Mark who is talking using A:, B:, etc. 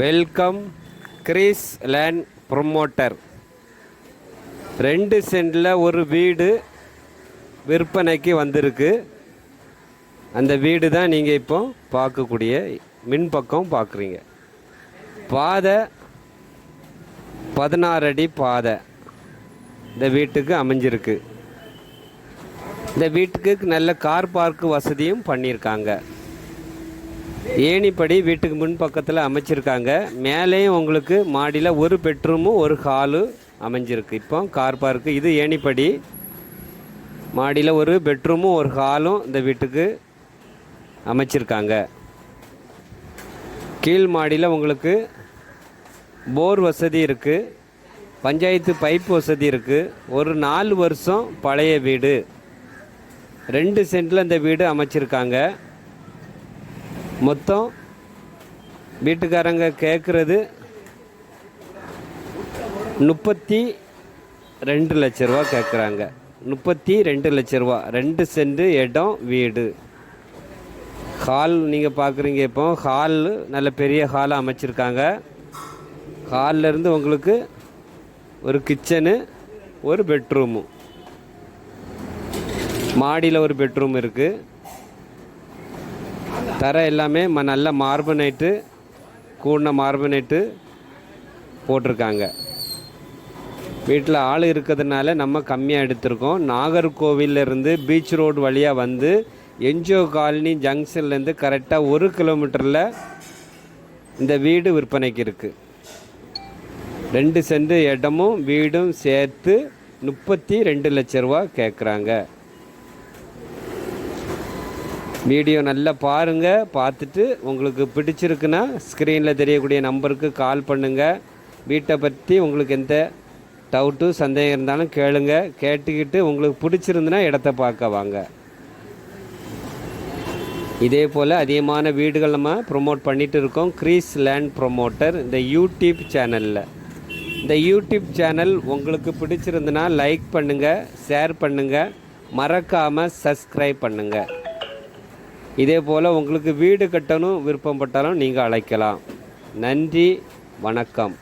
A: Welcome Greece land promoter ரெண்டு சென்டில் ஒரு வீடு விற்பனைக்கு வந்திருக்கு. அந்த வீடு தான் நீங்கள் இப்போ பார்க்கக்கூடிய மின்பக்கம் பார்க்குறீங்க. பாதை பதினாறு அடி பாதை இந்த வீட்டுக்கு அமைஞ்சிருக்கு. இந்த வீட்டுக்கு நல்ல கார் பார்க்கு வசதியும் பண்ணியிருக்காங்க. ஏணிப்படி வீட்டுக்கு முன் பக்கத்தில் அமைச்சிருக்காங்க. மேலேயும் உங்களுக்கு மாடியில் ஒரு பெட்ரூமும் ஒரு ஹாலு அமைஞ்சிருக்கு. இப்போ கார் பார்க்கு இது ஏணிப்படி. மாடியில் ஒரு பெட்ரூமும் ஒரு ஹாலும் இந்த வீட்டுக்கு அமைச்சிருக்காங்க. கீழ் மாடியில் உங்களுக்கு போர் வசதி இருக்குது பஞ்சாயத்து பைப் வசதி இருக்குது ஒரு நாலு வருஷம் பழைய வீடு. ரெண்டு சென்டில் இந்த வீடு அமைச்சிருக்காங்க. மொத்தம் வீட்டுக்காரங்க கேட்குறது முப்பத்தி ரெண்டு லட்ச ரூபா கேட்குறாங்க முப்பத்தி ரெண்டு லட்ச ரூபா. ரெண்டு சென்ட் இடம் வீடு. ஹால் நீங்கள் பார்க்குறீங்க இப்போ. ஹால் நல்ல பெரிய ஹாலாக அமைச்சிருக்காங்க. ஹாலில் இருந்து உங்களுக்கு ஒரு கிச்சனு ஒரு பெட்ரூமு. மாடியில் ஒரு பெட்ரூம் இருக்குது தர எல்லாமே ம நல்ல மார்பனைட்டு கூடின மார்பனைட்டு போட்டிருக்காங்க. வீட்டில் ஆள் இருக்கிறதுனால நம்ம கம்மியாக எடுத்திருக்கோம். நாகர்கோவிலேருந்து பீச் ரோடு வழியாக வந்து என்ஜிஓ காலனி ஜங்ஷன்லேருந்து கரெக்டாக ஒரு கிலோமீட்டரில் இந்த வீடு விற்பனைக்கு இருக்குது ரெண்டு சென்ட் இடமும் வீடும் சேர்த்து முப்பத்தி ரெண்டு லட்ச ரூபா கேட்குறாங்க வீடியோ நல்லா பாருங்கள் பார்த்துட்டு உங்களுக்கு பிடிச்சிருக்குன்னா ஸ்க்ரீனில் தெரியக்கூடிய நம்பருக்கு கால் பண்ணுங்கள் வீட்டை பற்றி உங்களுக்கு எந்த டவுட்டு சந்தேகம் இருந்தாலும் கேளுங்க. கேட்டுக்கிட்டு உங்களுக்கு பிடிச்சிருந்துன்னா இடத்த பார்க்க வாங்க. இதே போல் அதிகமான வீடுகள் நம்ம ப்ரொமோட் பண்ணிகிட்டு இருக்கோம். க்ரீஸ் லேண்ட் ப்ரொமோட்டர் இந்த யூடியூப் சேனலில் இந்த யூடியூப் சேனல் உங்களுக்கு பிடிச்சிருந்துன்னா லைக் பண்ணுங்கள் ஷேர் பண்ணுங்கள் மறக்காமல் சப்ஸ்கிரைப் பண்ணுங்கள் இதே போல் உங்களுக்கு வீடு கட்டணும் விருப்பப்பட்டாலும் நீங்கள் அழைக்கலாம். நன்றி வணக்கம்.